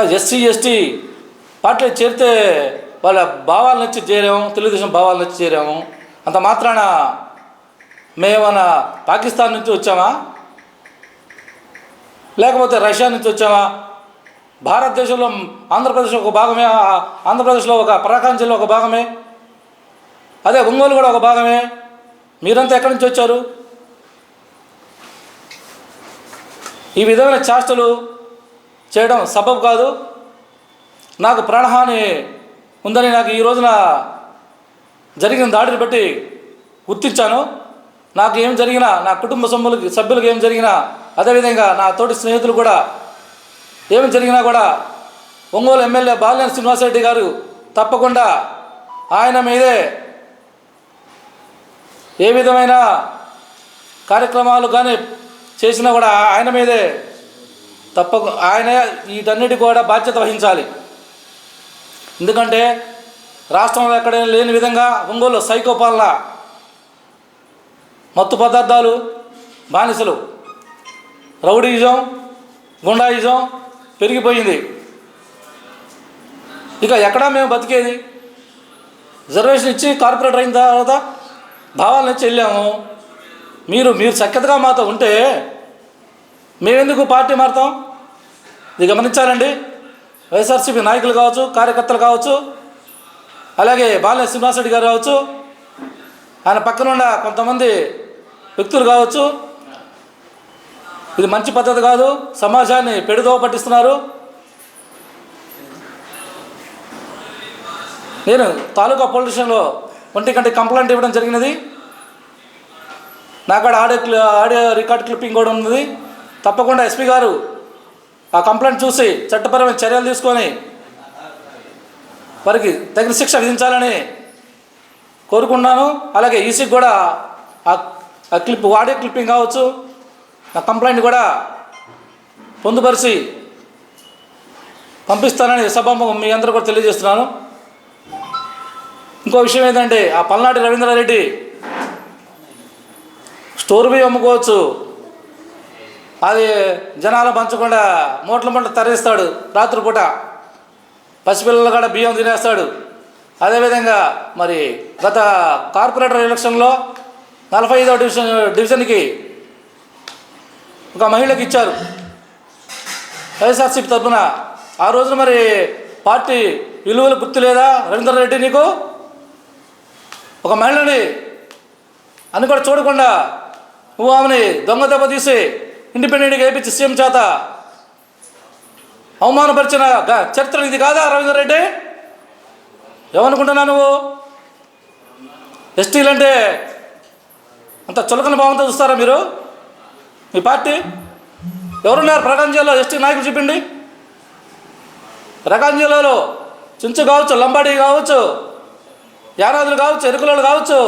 SC ST పార్టీలో చేరితే వాళ్ళ భావాలు నచ్చి చేరాము తెలుగుదేశం భావాలు నచ్చి చేరాము. అంత మాత్రాన మేమన్నా పాకిస్తాన్ నుంచి వచ్చామా? లేకపోతే రష్యా నుంచి వచ్చామా? భారతదేశంలో ఆంధ్రప్రదేశ్ ఒక భాగమే ఆంధ్రప్రదేశ్లో ఒక ప్రకాశం జిల్లా ఒక భాగమే. అదే ఒంగోలు కూడా ఒక భాగమే. మీరంతా ఎక్కడి నుంచి వచ్చారు? ఈ విధమైన చేష్టలు చేయడం సబబ్ కాదు. నాకు ప్రాణహాని ఉందని నాకు ఈ రోజున జరిగిన దాడిని బట్టి గుర్తించాను. నాకు ఏం జరిగినా నా కుటుంబ సభ్యులకి సభ్యులకు ఏం జరిగినా అదేవిధంగా నా తోటి స్నేహితులు కూడా ఏమి జరిగినా కూడా ఒంగోలు ఎమ్మెల్యే బాలినేని శ్రీనివాసరెడ్డి గారు తప్పకుండా ఆయన మీదే ఏ విధమైన కార్యక్రమాలు కానీ చేసినా కూడా ఆయన మీదే తప్పకు ఆయన వీటన్నిటి కూడా బాధ్యత వహించాలి. ఎందుకంటే రాష్ట్రంలో ఎక్కడైనా లేని విధంగా ఒంగోలు సైకోపాలన మత్తు పదార్థాలు బానిసలు రౌడీజం గుండాయిజం పెరిగిపోయింది. ఇక ఎక్కడా మేము బతికేది? రిజర్వేషన్ ఇచ్చి కార్పొరేటర్ అయిన తర్వాత భావాల నుంచి వెళ్ళాము. మీరు మీరు సఖ్యతగా మాతో ఉంటే మేమెందుకు పార్టీ మారుతాం? ఇది గమనించాలండి. వైఎస్ఆర్సీపీ నాయకులు కావచ్చు కార్యకర్తలు కావచ్చు అలాగే బాలనే శ్రీనివాసరెడ్డి గారు కావచ్చు ఆయన పక్కనున్న కొంతమంది వ్యక్తులు కావచ్చు. ఇది మంచి పద్ధతి కాదు. సమాజాన్ని పెడుదోవ పట్టిస్తున్నారు. నేను తాలూకా పోలీస్ స్టేషన్లో ఒంటి కంటే కంప్లైంట్ ఇవ్వడం జరిగినది. నాకు ఆడియో ఆడియో రికార్డ్ క్లిప్పింగ్ కూడా ఉన్నది. తప్పకుండా ఎస్పీ గారు ఆ కంప్లైంట్ చూసి చట్టపరమైన చర్యలు తీసుకొని వారికి తగిన శిక్ష విధించాలని కోరుకున్నాను అలాగే ఈసీకి కూడా ఆ ఆ క్లిప్ వాడే క్లిప్పింగ్ కావచ్చు నా కంప్లైంట్ కూడా పొందుపరిచి పంపిస్తానని సభాముఖం మీ అందరూ కూడా తెలియజేస్తున్నాను. ఇంకో విషయం ఏంటంటే ఆ పల్నాటి రవీంద్రారెడ్డి స్టోర్ బియ్యం అమ్ముకోవచ్చు అది జనాలు పంచకుండా మూట్ల మూట తరిస్తాడు రాత్రిపూట. పసిపిల్లలు కూడా బియ్యం తినేస్తాడు. అదేవిధంగా మరి గత కార్పొరేటర్ ఎలక్షన్లో నలభై ఐదవ డివిజన్ డివిజన్కి ఒక మహిళకి ఇచ్చారు. వైఎస్ఆర్సీపీ తరఫున. ఆ రోజున మరి పార్టీ విలువలు గుర్తు లేదా? రవీంద్ర రెడ్డి నీకు? ఒక మహిళని అని కూడా చూడకుండా నువ్వు ఆమెని దొంగ దెబ్బ తీసి ఇండిపెండెంట్గా వేయించి సీఎం చేత అవమానపరిచిన చరిత్ర ఇది కాదా రవీంద్ర రెడ్డి? ఏమనుకుంటున్నా నువ్వు? ఎస్టీలు అంటే అంత చులకన భావంతో చూస్తారా మీరు? మీ పార్టీ? ఎవరున్నారు? ప్రకాశం జిల్లాలో ఎస్టీ నాయకులు చూపిండి. ప్రకాశం జిల్లాలో చుంచు కావచ్చు లంబాడి కావచ్చు యానాదులు కావచ్చు ఎరుకులలో కావచ్చు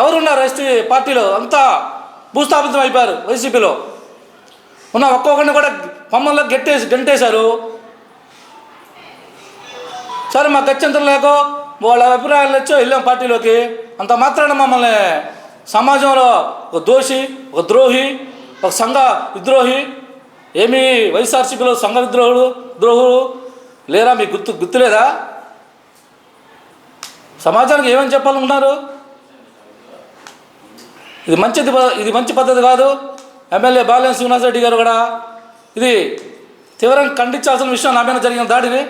ఎవరున్నారు ఎస్టీ పార్టీలో? అంతా భూస్థాపితం అయిపోయారు వైసీపీలో. ఉన్న ఒక్కొక్కరిని కూడా కొమ్మల్లో గెట్టేసి గంటేశారు. సరే మాకు గత్యంతరం లేకో వాళ్ళ అభిప్రాయాలు వచ్చో వెళ్ళాం పార్టీలోకి. అంత మాత్రాన మమ్మల్ని సమాజంలో ఒక దోషి ఒక ద్రోహి ఒక సంఘ విద్రోహి ఏమి వైఎస్ఆర్సీపీలో సంఘ విద్రోహుడు ద్రోహుడు లేరా? మీకు గుర్తు గుర్తులేదా? సమాజానికి ఏమని చెప్పాలనుకున్నారు ఇది మంచిది ఇది మంచి పద్ధతి కాదు. ఎమ్మెల్యే బాలినేని శ్రీనివాసరెడ్డి గారు కూడా ఇది తీవ్రంగా ఖండించాల్సిన విషయం నా మీద జరిగిన దాడిని.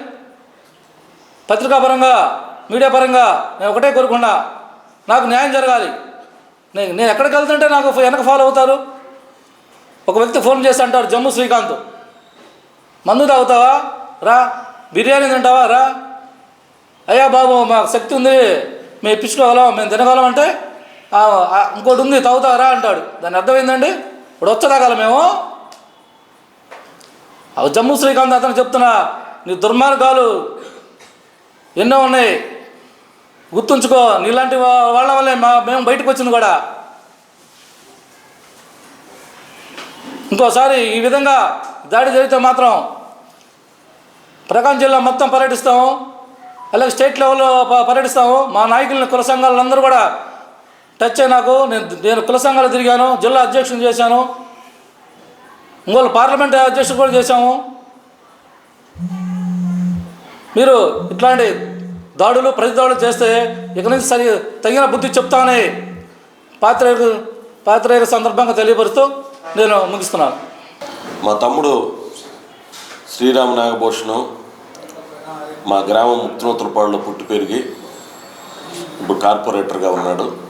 పత్రికాపరంగా మీడియా పరంగా నేను ఒకటే కోరుకున్నా నాకు న్యాయం జరగాలి. నేను నేను ఎక్కడికి వెళ్తుంటే నాకు వెనక ఫాలో అవుతారు. ఒక వ్యక్తి ఫోన్ చేసి అంటారు జమ్ము శ్రీకాంత్ మందు తాగుతావా? రా. బిర్యానీ తింటావా? రా. అయ్యా బాబు మాకు శక్తి ఉంది. మేము ఇప్పించుకోగలం మేము తినగలం అంటే ఇంకోటి ఉంది తాగుతావా? అంటాడు. దాని అర్థమైందండి ఇప్పుడు వచ్చేదాకాల మేము? అవి జమ్ము శ్రీకాంత్ అతను చెప్తున్నా నీ దుర్మార్గాలు ఎన్నో ఉన్నాయి. గుర్తుంచుకో నీలాంటి వాళ్ళ వల్లే మా మేము బయటకు వచ్చింది కూడా. ఇంకోసారి ఈ విధంగా దాడి జరిగితే మాత్రం ప్రకాశం జిల్లా మొత్తం పర్యటిస్తాము. అలాగే స్టేట్ లెవెల్లో పర్యటిస్తాము. మా నాయకులని కుల సంఘాలందరూ కూడా టచ్ అయ్యి నాకు నేను నేను కుల సంఘాలు తిరిగాను జిల్లా అధ్యక్షుని చేశాను ఇంకోళ్ళు పార్లమెంట్ అధ్యక్షుడు కూడా చేశాము. మీరు ఇట్లాంటి దాడులు ప్రతి దాడులు చేస్తే ఇక నుంచి సరి తగిన బుద్ధి చెప్తామని పాత్రేయుడు పాత్ర సందర్భంగా తెలియపరుస్తూ నేను ముగిస్తున్నాను. మా తమ్ముడు శ్రీరామ నాగభూషణం మా గ్రామం ముక్తినూతలపాడులో పుట్టి పెరిగి ఇప్పుడు కార్పొరేటర్గా ఉన్నాడు.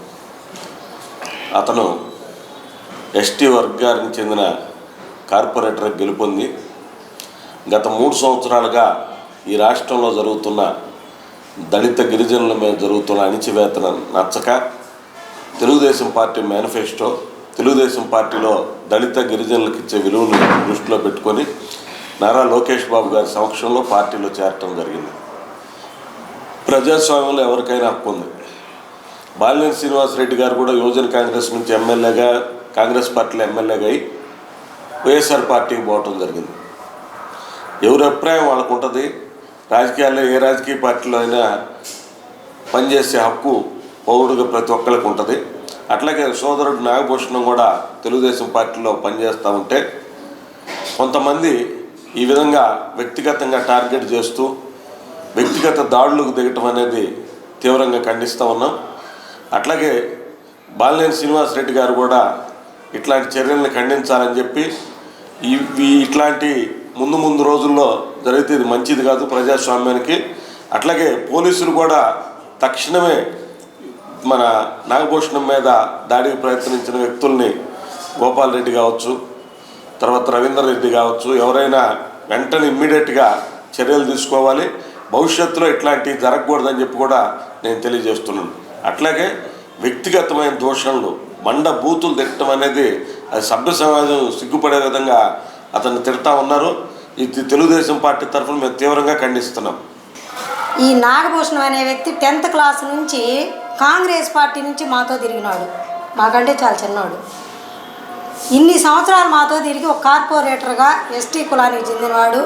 అతను ఎస్టీ వర్గానికి చెందిన కార్పొరేటర్ గెలుపొంది. గత మూడు సంవత్సరాలుగా ఈ రాష్ట్రంలో జరుగుతున్న దళిత గిరిజనుల మీద జరుగుతున్న అణిచివేతన నచ్చక తెలుగుదేశం పార్టీ మేనిఫెస్టో తెలుగుదేశం పార్టీలో దళిత గిరిజనులకు ఇచ్చే విలువను దృష్టిలో పెట్టుకొని నారా లోకేష్ బాబు గారి సమక్షంలో పార్టీలో చేరటం జరిగింది. ప్రజాస్వామ్యంలో ఎవరికైనా హక్కు ఉంది. బాలినేని శ్రీనివాసరెడ్డి గారు కూడా యువజన కాంగ్రెస్ నుంచి ఎమ్మెల్యేగా కాంగ్రెస్ పార్టీలో ఎమ్మెల్యేగా అయి వైఎస్ఆర్ పార్టీకి పోవటం జరిగింది. ఎవరి అభిప్రాయం వాళ్ళకు ఉంటుంది రాజకీయాల్లో ఏ రాజకీయ పార్టీలో అయినా పనిచేసే హక్కు పౌరుడిగా ప్రతి ఒక్కరికి ఉంటుంది. అట్లాగే సోదరుడు నాగభూషణం కూడా తెలుగుదేశం పార్టీలో పనిచేస్తూ ఉంటే కొంతమంది ఈ విధంగా వ్యక్తిగతంగా టార్గెట్ చేస్తూ వ్యక్తిగత దాడులకు దిగటం అనేది తీవ్రంగా ఖండిస్తూ ఉన్నాం. అట్లాగే బాలినేని శ్రీనివాసరెడ్డి గారు కూడా ఇట్లాంటి చర్యలను ఖండించాలని చెప్పి ఇవి ఇట్లాంటి ముందు ముందు రోజుల్లో జరిగితే ఇది మంచిది కాదు ప్రజాస్వామ్యానికి. అట్లాగే పోలీసులు కూడా తక్షణమే మన నాగభూషణం మీద దాడికి ప్రయత్నించిన వ్యక్తుల్ని గోపాల్ రెడ్డి కావచ్చు తర్వాత రవీందర్ రెడ్డి కావచ్చు ఎవరైనా వెంటనే ఇమ్మీడియట్గా చర్యలు తీసుకోవాలి. భవిష్యత్తులో ఇట్లాంటివి జరగకూడదని చెప్పి కూడా నేను తెలియజేస్తున్నాను. అట్లాగే వ్యక్తిగతమైన దోషణలు మండ బూతులు తిట్టడం అనేది అది సభ్య సమాజం సిగ్గుపడే విధంగా అతన్ని తిడతా ఉన్నారు. ఇది తెలుగుదేశం పార్టీ తరఫున మేము తీవ్రంగా ఖండిస్తున్నాం. ఈ నాగభూషణం అనే వ్యక్తి టెన్త్ క్లాస్ నుంచి కాంగ్రెస్ పార్టీ నుంచి మాతో తిరిగినాడు. మాకంటే చాలా చిన్నవాడు ఇన్ని సంవత్సరాలు మాతో తిరిగి ఒక కార్పొరేటర్గా ఎస్టీ కులానికి చెందినవాడు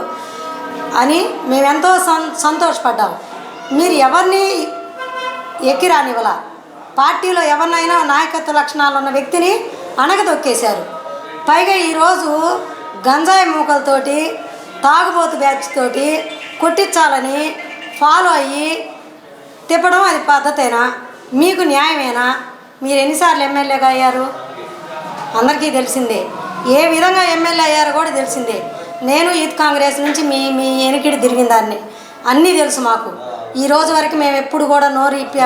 అని మేమెంతో సం సంతోషపడ్డాం. మీరు ఎవరిని ఎక్కిరానివ్వల. పార్టీలో ఎవరినైనా నాయకత్వ లక్షణాలు ఉన్న వ్యక్తిని అణగదొక్కేశారు. పైగా ఈరోజు గంజాయి మూకలతోటి తాగుబోతు బ్యాచ్ తోటి కొట్టించాలని ఫాలో అయ్యి తిప్పడం అది పద్ధతేనా? మీకు న్యాయమేనా? మీరు ఎన్నిసార్లు ఎమ్మెల్యేగా అయ్యారు? అందరికీ తెలిసిందే. ఏ విధంగా ఎమ్మెల్యే అయ్యారో కూడా తెలిసిందే. నేను యూత్ కాంగ్రెస్ నుంచి మీ మీ ఎనికిడి తిరిగిన దాన్ని. అన్నీ తెలుసు మాకు. ఈ రోజు వరకు మేము ఎప్పుడు కూడా నోరు ఇప్పి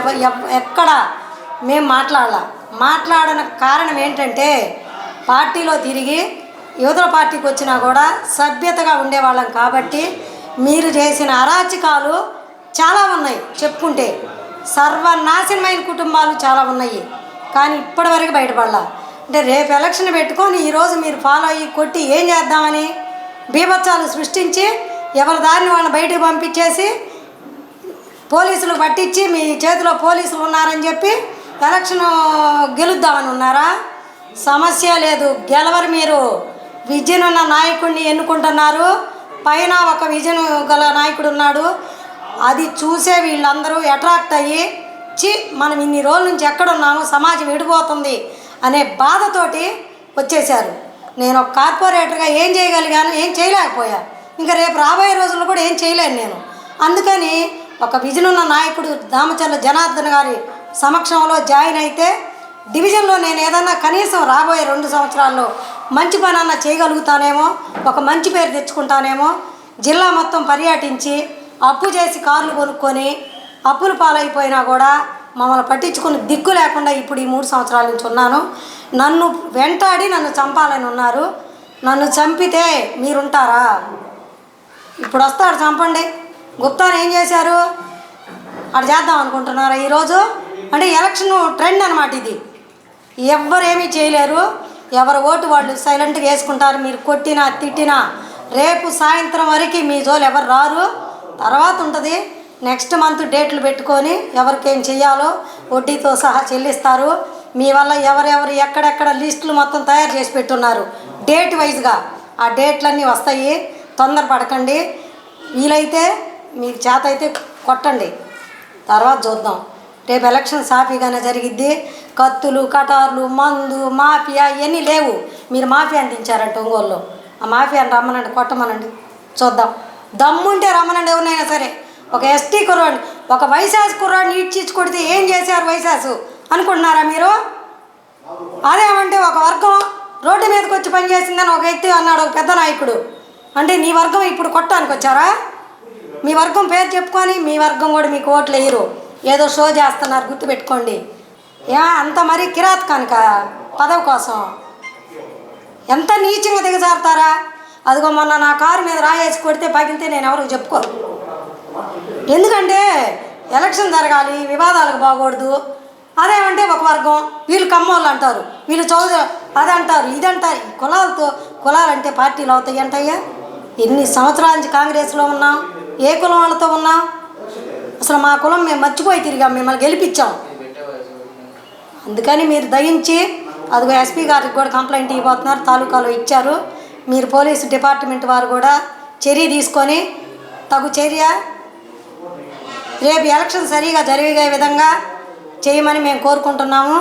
ఎక్కడ మేము మాట్లాడాల. మాట్లాడిన కారణం ఏంటంటే పార్టీలో తిరిగి యువతల పార్టీకి వచ్చినా కూడా సభ్యతగా ఉండేవాళ్ళం కాబట్టి మీరు చేసిన అరాచకాలు చాలా ఉన్నాయి. చెప్పుకుంటే సర్వనాశనమైన కుటుంబాలు చాలా ఉన్నాయి. కానీ ఇప్పటివరకు బయటపడలా. అంటే రేపు ఎలక్షన్ పెట్టుకొని ఈరోజు మీరు ఫాలో అయ్యి కొట్టి ఏం చేద్దామని బీభత్సాలు సృష్టించి ఎవరి దారిని వాళ్ళని బయటకు పంపించేసి పోలీసులు పట్టించి మీ చేతిలో పోలీసులు ఉన్నారని చెప్పి ఎలక్షన్ గెలుద్దామని ఉన్నారా? సమస్య లేదు. గెలవరు మీరు. విజన్ ఉన్న నాయకుడిని ఎన్నుకుంటున్నారు. పైన ఒక విజయన్ గల నాయకుడు ఉన్నాడు. అది చూసే వీళ్ళందరూ అట్రాక్ట్ అయ్యి చి మనం ఇన్ని రోజుల నుంచి ఎక్కడున్నాము? సమాజం విడిపోతుంది అనే బాధతోటి వచ్చేశారు. నేను ఒక కార్పొరేటర్గా ఏం చేయగలిగాను? ఏం చేయలేకపోయా. ఇంకా రేపు రాబోయే రోజుల్లో కూడా ఏం చేయలేను నేను. అందుకని ఒక విజన్ ఉన్న నాయకుడు దామచర్ల జనార్దన్ గారి సమక్షంలో జాయిన్ అయితే డివిజన్లో నేను ఏదన్నా కనీసం రాబోయే రెండు సంవత్సరాల్లో మంచి పని అన్న చేయగలుగుతానేమో ఒక మంచి పేరు తెచ్చుకుంటానేమో జిల్లా మొత్తం పర్యటించి అప్పు చేసి కార్లు కొనుక్కొని అప్పులు పాలైపోయినా కూడా మమ్మల్ని పట్టించుకుని దిక్కు లేకుండా ఇప్పుడు ఈ మూడు సంవత్సరాల నుంచి ఉన్నాను. నన్ను వెంటాడి నన్ను చంపాలని ఉన్నారు. నన్ను చంపితే మీరుంటారా? ఇప్పుడు వస్తాడు చంపండి. గుప్తాను ఏం చేశారు? అటు చేద్దాం అనుకుంటున్నారా ఈరోజు? అంటే ఎలక్షన్ ట్రెండ్ అనమాట ఇది. ఎవ్వరేమీ చేయలేరు. ఎవరు ఓటు వాళ్ళు సైలెంట్గా వేసుకుంటారు. మీరు కొట్టినా తిట్టినా రేపు సాయంత్రం వరకు మీ జోలు ఎవరు రారు. తర్వాత ఉంటుంది నెక్స్ట్ మంత్ డేట్లు పెట్టుకొని ఎవరికేం చేయాలో వడ్డీతో సహా చెల్లిస్తారు. మీ వల్ల ఎవరెవరు ఎక్కడెక్కడ లిస్టులు మొత్తం తయారు చేసి పెట్టున్నారు. డేట్ వైజ్గా ఆ డేట్లన్నీ వస్తాయి. తొందరపడకండి. వీలైతే మీకు చేత అయితే కొట్టండి. తర్వాత చూద్దాం. రేపు ఎలక్షన్ సాఫీగానే జరిగిద్ది. కత్తులు కటార్లు మందు మాఫియా ఇవన్నీ లేవు. మీరు మాఫియా అందించారంట ఒంగోలులో. ఆ మాఫియాని రమ్మనండి కొట్టమనండి. చూద్దాం. దమ్ముంటే రమ్మనండి ఎవరినైనా సరే ఒక ఎస్టీ కుర్రాడిని ఒక వైశాస్ కుర్రాడిని ఈడ్చిచ్చి కొడితే ఏం చేశారు వైశాసు? అనుకుంటున్నారా మీరు? అదేమంటే ఒక వర్గం రోడ్డు మీదకి వచ్చి పనిచేసిందని ఒక వ్యక్తి అన్నాడు ఒక పెద్ద నాయకుడు. అంటే నీ వర్గం ఇప్పుడు కొట్టడానికి వచ్చారా మీ వర్గం పేరు చెప్పుకొని మీ వర్గం కూడా మీకు ఓట్లు వేయరు. ఏదో షో చేస్తున్నారు గుర్తుపెట్టుకోండి. ఏ అంత మరీ కిరాతకానిక పదవి కోసం. ఎంత నీచంగా దిగజారుతారా? అదిగో మొన్న నా కారు మీద రాయేసి కొడితే పగిలితే నేను ఎవరికి చెప్పుకోను. ఎందుకంటే ఎలక్షన్ జరగాలి వివాదాలకు బాగూడదు. అదేమంటే ఒక వర్గం వీళ్ళు కమ్మోళ్ళు అంటారు. వీళ్ళు చౌదరి అదంటారు ఇదంటారు. ఇది అంటారు కులాలతో కులాలంటే పార్టీలు అవుతాయి అంటయ్యా ఎన్ని సంవత్సరాల నుంచి కాంగ్రెస్లో ఉన్నాం? ఏ కులం వాళ్ళతో ఉన్నా? అసలు మా కులం మేము మర్చిపోయి తిరిగాం మిమ్మల్ని గెలిపించాం. అందుకని మీరు దయించి అదిగో ఎస్పీ గారికి కూడా కంప్లైంట్ ఇవ్వబోతున్నారు తాలూకాలో ఇచ్చారు. మీరు పోలీసు డిపార్ట్మెంట్ వారు కూడా చర్య తీసుకొని తగు చర్య రేపు ఎలక్షన్ సరిగా జరిగే విధంగా చేయమని మేము కోరుకుంటున్నాము.